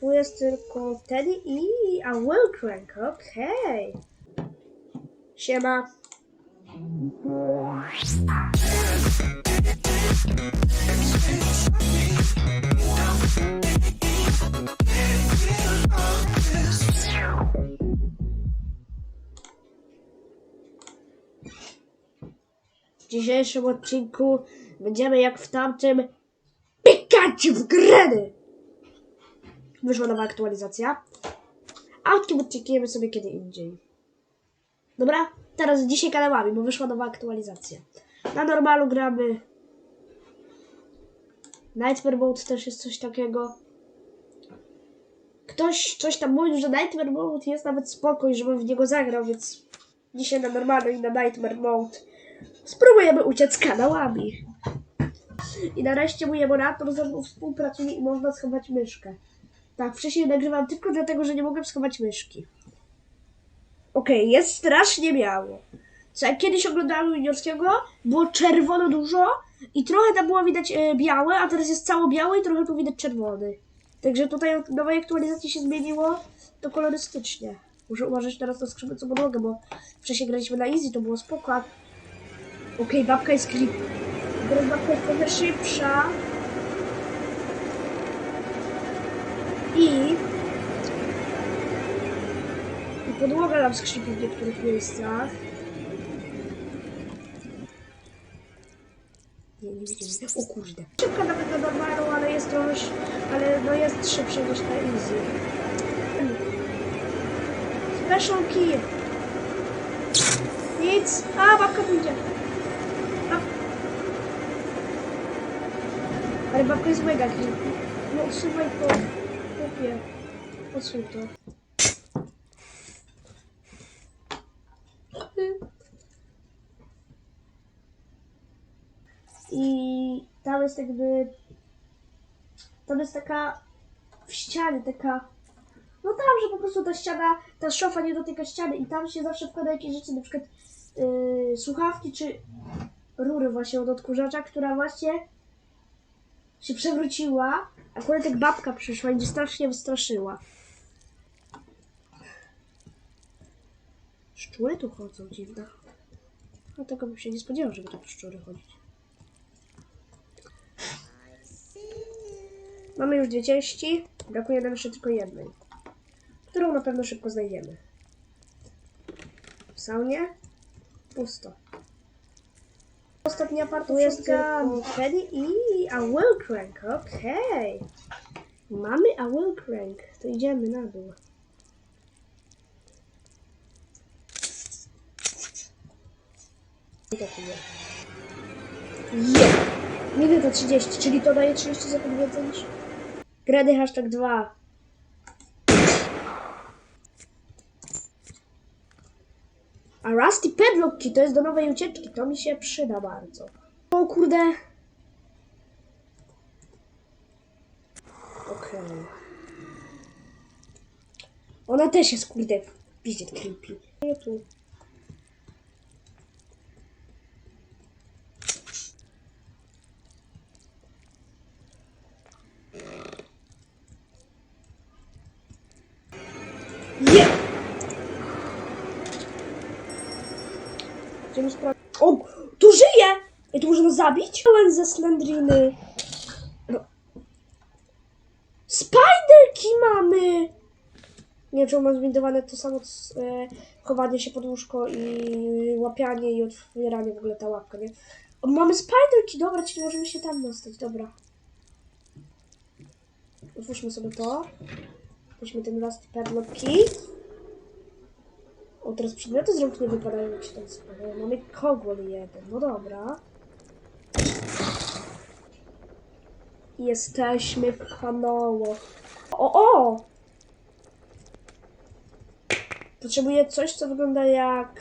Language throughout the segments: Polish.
Tu jest tylko Teddy i a Willcrank, okej. Siema. W dzisiejszym odcinku będziemy jak w tamtym pikać w gredy. Wyszła nowa aktualizacja. A o tym sobie kiedy indziej. Dobra? Teraz dzisiaj kanałami, bo wyszła nowa aktualizacja. Na normalu gramy. Nightmare Mode też jest coś takiego. Ktoś coś tam mówił, że Nightmare Mode jest nawet spokój, żebym w niego zagrał, więc dzisiaj na normalu i na Nightmare Mode spróbujemy uciec kanałami. I nareszcie mój emulator ze mną współpracuje i można schować myszkę. Tak, wcześniej nagrywam tylko dlatego, że nie mogłem schować myszki. Okej, jest strasznie biało. Co jak kiedyś oglądałem juniorskiego, było czerwono dużo i trochę tam było widać e, białe, a teraz jest cało białe i trochę tu widać czerwony. Także tutaj od nowej aktualizacji się zmieniło to kolorystycznie. Muszę uważać teraz na skrzypiącą podłogę, bo wcześniej graliśmy na easy, to było spoko. Okej, babka jest klip. Teraz babka jest trochę szybsza. I... I podłoga nam skrzypi w niektórych miejscach. Nie, nie widzimy. O kurde. Szybka nawet na normalną, ale jest sz- Ale no jest szybsza niż na easy. Special key. Nic. A, babka pójdzie. Bab... Ale babka jest mega creepy. No odsuwaj to. Kupię. Odsuń to. I tam jest jakby... Tam jest taka... W ścianie taka... No tam, że po prostu ta ściana, ta szofa nie dotyka ściany i tam się zawsze wkłada jakieś rzeczy, na przykład yy, słuchawki czy rury właśnie od odkurzacza, która właśnie się przewróciła. Akurat jak babka przyszła i mnie strasznie wystraszyła. Szczury tu chodzą dziwne. No tego bym się nie spodziewał, żeby tu szczury chodzić. Mamy już dwie części. Brakuje nam jeszcze tylko jednej. Którą na pewno szybko znajdziemy. W saunie? Pusto. Ostatnia tylko Freddy i a Willcrank. Okej. Mamy a Willcrank. To idziemy na dół. Je! Minuta 30, czyli to daje 30 sekund więcej niż... Gredy hashtag 2. A Rusty Padlock Key to jest do nowej ucieczki. To mi się przyda bardzo. O kurde. Okej. Ona też jest kurde piździe creepy. Tu. Zabić? Pełen ze slendriny. Spiderki mamy! Nie wiem, czy mam zbindowane to samo e, chowanie się pod łóżko i łapianie i otwieranie w ogóle ta łapka, nie? O, mamy spiderki, dobra, czyli możemy się tam dostać, dobra. Otwórzmy sobie to. Weźmy ten Rusty Padlock. O, teraz przedmioty z rąk nie wypadają, się tam spadają. Mamy kogol jeden, no dobra. Jesteśmy w kanoło. O, o! Potrzebuję coś, co wygląda jak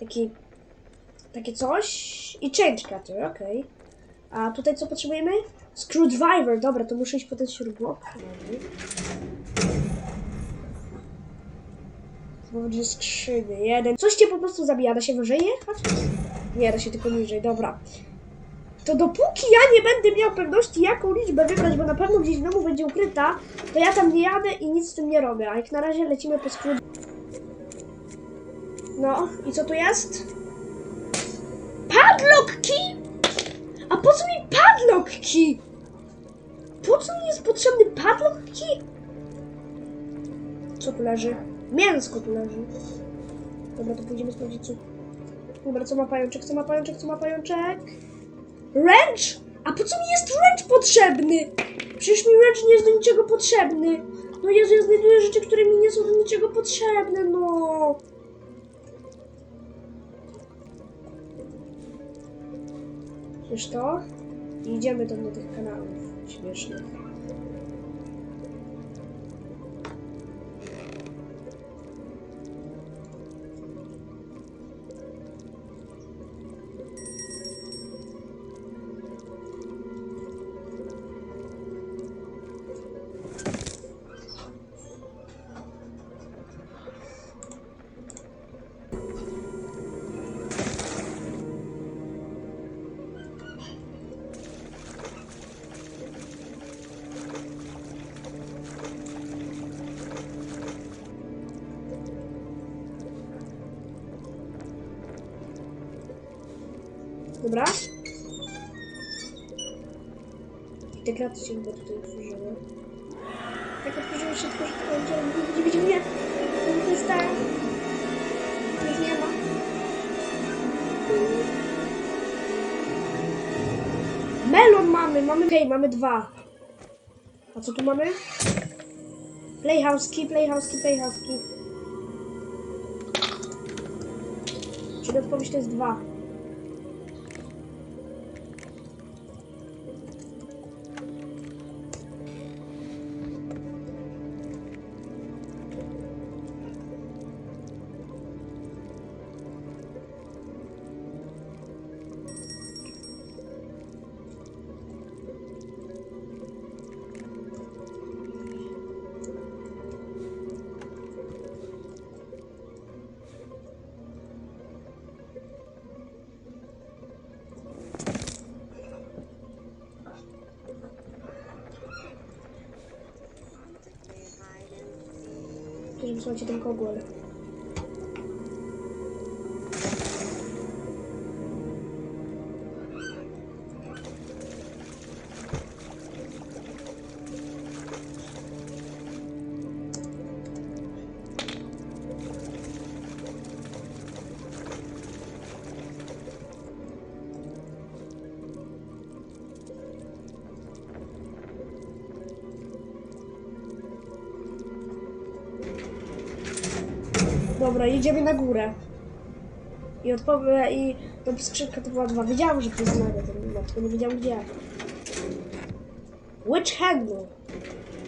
taki, takie coś i change cutter, okej. A tutaj co potrzebujemy? Screwdriver, dobra, to muszę iść po ten śrubokręt. Będzie skrzyny. Jeden. Coś cię po prostu zabija. Da się wyżej jechać? Nie, da się tylko niżej. Dobra. To dopóki ja nie będę miał pewności, jaką liczbę wybrać, bo na pewno gdzieś w domu będzie ukryta, to ja tam nie jadę i nic z tym nie robię. A jak na razie lecimy po skrót. No, i co tu jest? Padlock key! A po co mi padlock key? Po co mi jest potrzebny padlock key? Co tu leży? Mięsko tu leży. Dobra, to pójdziemy sprawdzić co. Dobra, co ma pajączek, co ma pajączek, co ma pajączek? Wrench? A po co mi jest wrench potrzebny? Przecież mi wrench nie jest do niczego potrzebny. No Jezu, ja znajduję rzeczy, które mi nie są do niczego potrzebne, no. Wiesz to? Idziemy tam do tych kanałów śmiesznych. Dobra? I te kraty się chyba tutaj otworzyły. Tak otworzyły się tylko, że to będzie... Nie widzi mnie! To jest tak... Już nie ma. Melon mamy, mamy... Okej, mamy dwa. A co tu mamy? Playhouse key, playhouse key, playhouse key. Czyli odpowiedź to jest dwa. Żeby wysłać ten Dobra, jedziemy na górę. I odpowiem, i ta skrzynka to była dwa. Wiedziałam, że to jest ten map, tylko nie wiedziałam gdzie. Witch Handle.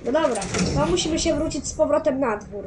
No dobra, to musimy się wrócić z powrotem na dwór.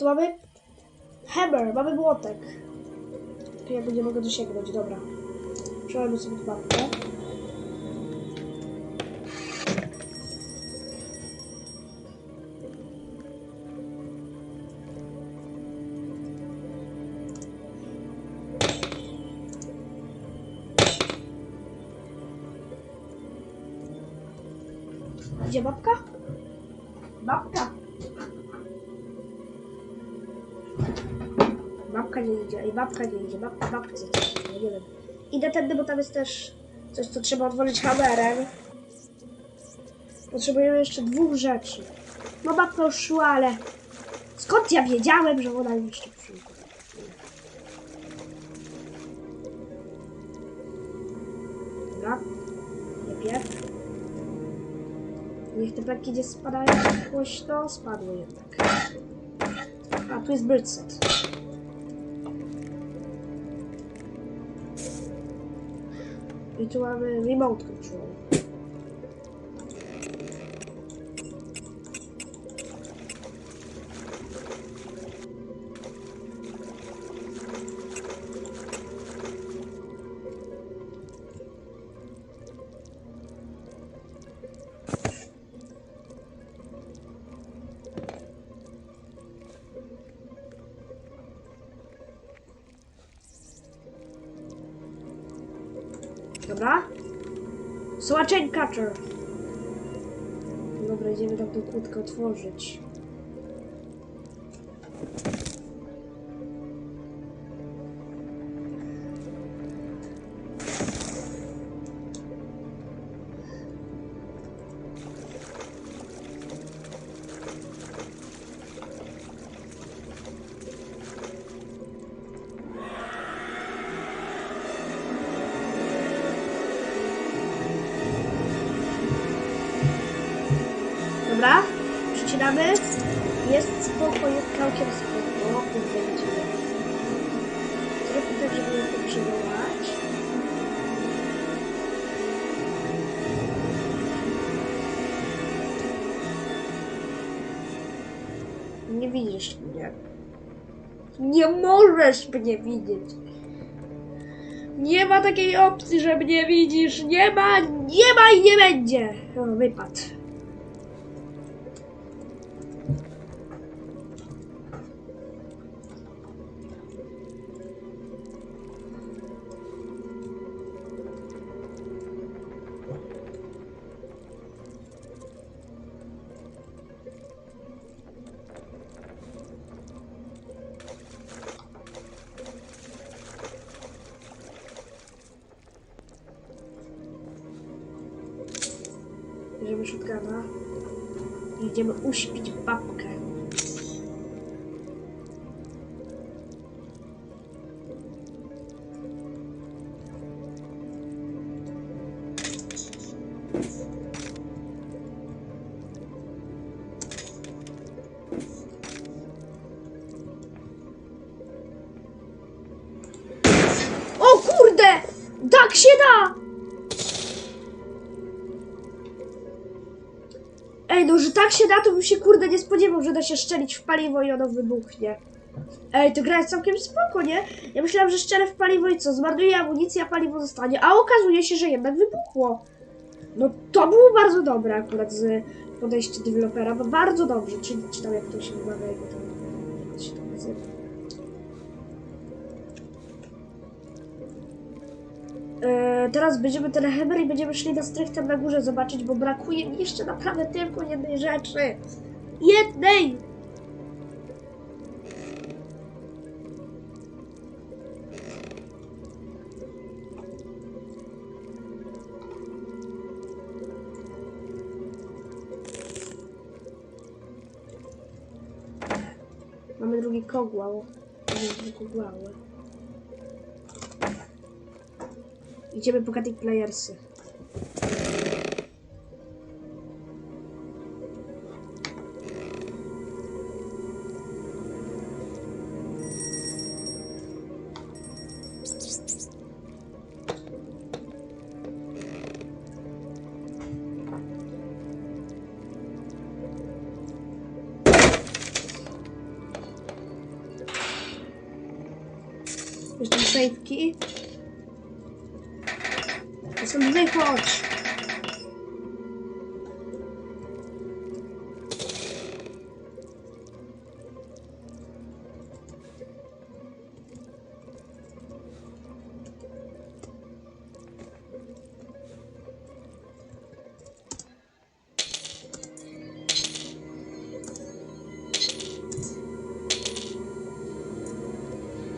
Tu mamy? Hammer, mamy młotek. Tu ja będzie mogę dosięgnąć, dobra. Przełamy sobie tu babkę. Gdzie? Babka. Babka nie idzie, i babka nie idzie, babka, babka ja nie wiem. Idę tędy, bo tam jest też coś, co trzeba otworzyć hamerem. Potrzebujemy jeszcze dwóch rzeczy. No babka już szła, ale skąd ja wiedziałem, że ona jeszcze przyjdzie? Dobra, nie pierw. Niech te plaki gdzie spadają głośno, spadły jednak. A, tu jest birdset. I tu mamy remote control. Dobra. Soła chain catcher. Dobra, idziemy tam tą kłódkę otworzyć. Dobra, przycinamy. Jest spoko, jest całkiem spoko. O kurde, widzimy. Zróbmy tak, żeby tu przywołać. Nie widzisz mnie. Nie możesz mnie widzieć. Nie ma takiej opcji, że mnie widzisz. Nie ma, nie ma i nie będzie. O, wypad. Shotguna i idziemy uśpić babkę. O kurde! Tak się da! Że tak się da, to bym się kurde nie spodziewał, że da się szczelić w paliwo i ono wybuchnie. Ej, to gra jest całkiem spoko, nie? Ja myślałam, że szczelę w paliwo i co, zmarnuję amunicję, a paliwo zostanie. A okazuje się, że jednak wybuchło. No to było bardzo dobre akurat z podejścia dewelopera, bo bardzo dobrze. Czy, czy tam jak to się wymawia, jak to, teraz będziemy ten Hammer i będziemy szli na strych tam na górze zobaczyć, bo brakuje mi jeszcze naprawdę tylko jednej rzeczy. Jednej! Mamy drugi kogłał. Mamy drugi kogłały. Idziemy po Playersy. Jeszcze safety. Stąd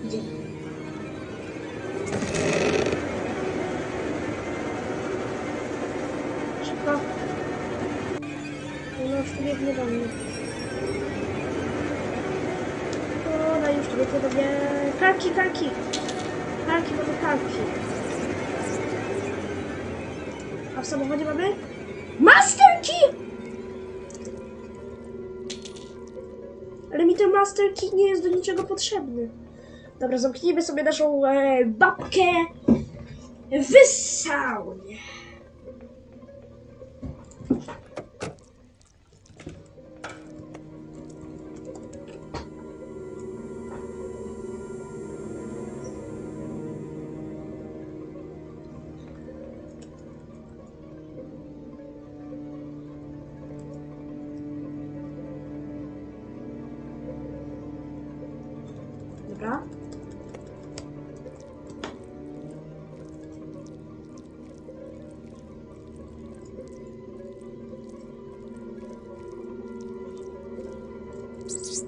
wychodź! Biegnie do mnie. No już do mnie. Karki, karki. Karki, mamy karki. A w samochodzie mamy? Master Key! Ale mi ten Master Key nie jest do niczego potrzebny. Dobra, zamknijmy sobie naszą e, babkę w saunie.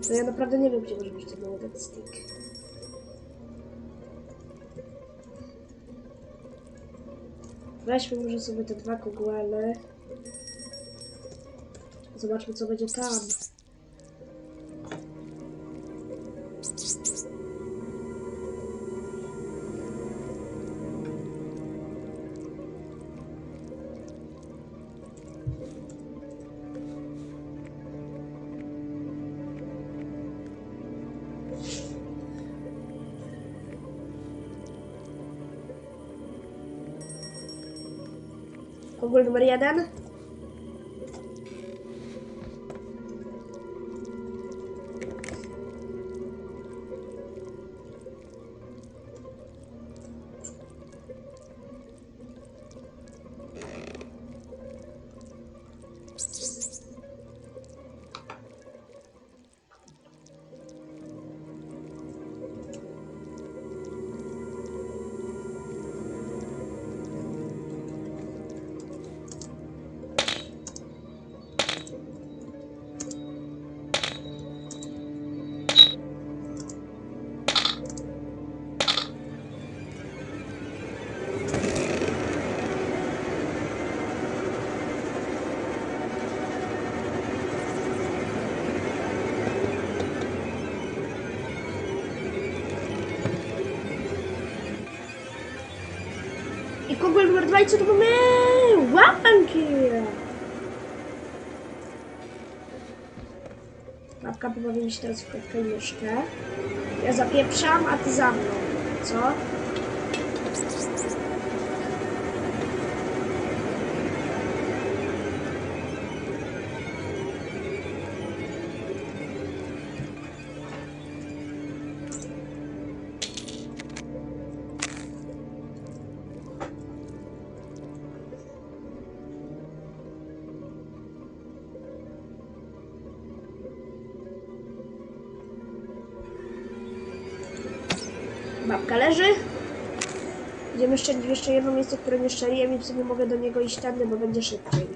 To ja naprawdę nie wiem, gdzie może być ten ten stick. Weźmy może sobie te dwa kugłele. Zobaczmy, co będzie tam. Mariana? I kugel numer dwa i co tu mamy? Łapanki! Babka pobawi mi się teraz w kotkę myszkę. Ja zapieprzam, a ty za mną. Co? Babka leży. Idziemy szczelić jeszcze jedno miejsce, które nie szczeliłem i w sumie mogę do niego iść tędy, bo będzie szybciej.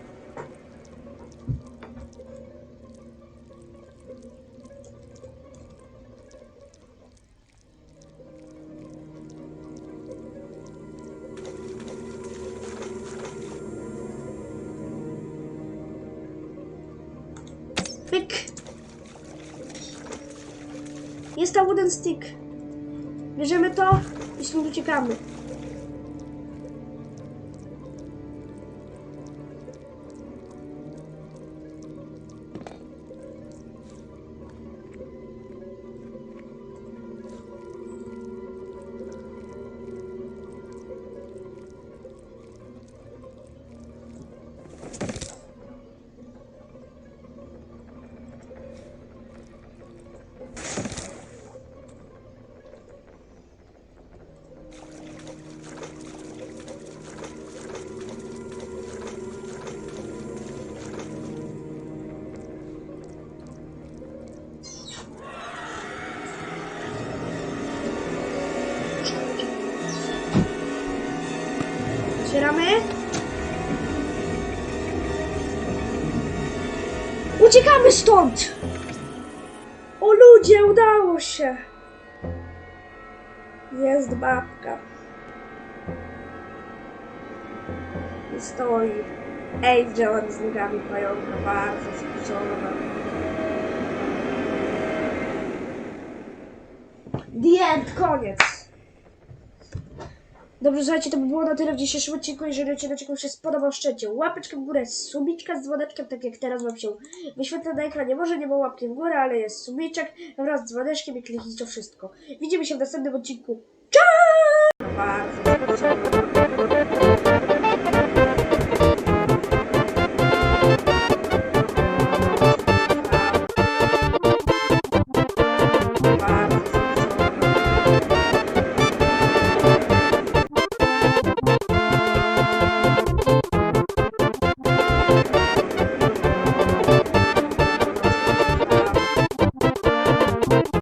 Pyk! Jest ta wooden stick. Bierzemy to i stąd uciekamy. Otwieramy. Uciekamy stąd! O ludzie, udało się! Jest babka. I stoi. Angel z nogami pająka, bardzo skurzona. The end, koniec. Dobrze, słuchajcie, to by było na tyle w dzisiejszym odcinku. Jeżeli odcinek Wam się spodobał, szczęście łapeczkę w górę, subiczka z dzwoneczkiem, tak jak teraz Wam się wyświetla na ekranie. Może nie ma łapki w górę, ale jest subiczek wraz z dzwoneczkiem i kliknijcie wszystko. Widzimy się w następnym odcinku. Cześć!